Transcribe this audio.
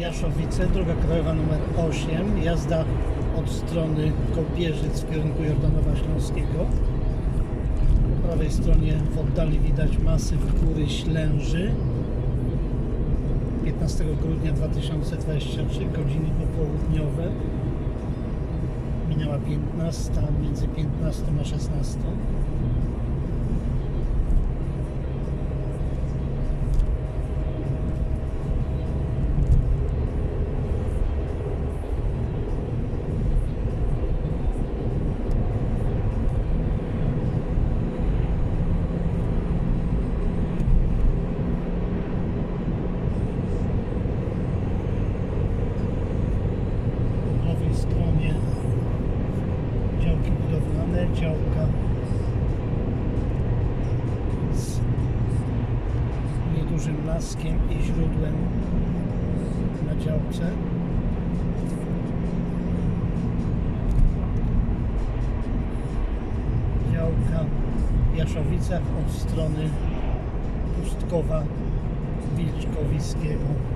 Jaszowice, droga krajowa numer 8, jazda od strony Kopierzyc w kierunku Jordanowa Śląskiego. Po prawej stronie w oddali widać masyw góry Ślęży. 15 grudnia 2023, godziny popołudniowe. Minęła 15, między 15 a 16. Po prawej stronie działki działka z niedużym laskiem i źródłem na działce. Działka w Jaszowicach od strony Pustkowa Wilczkowickiego.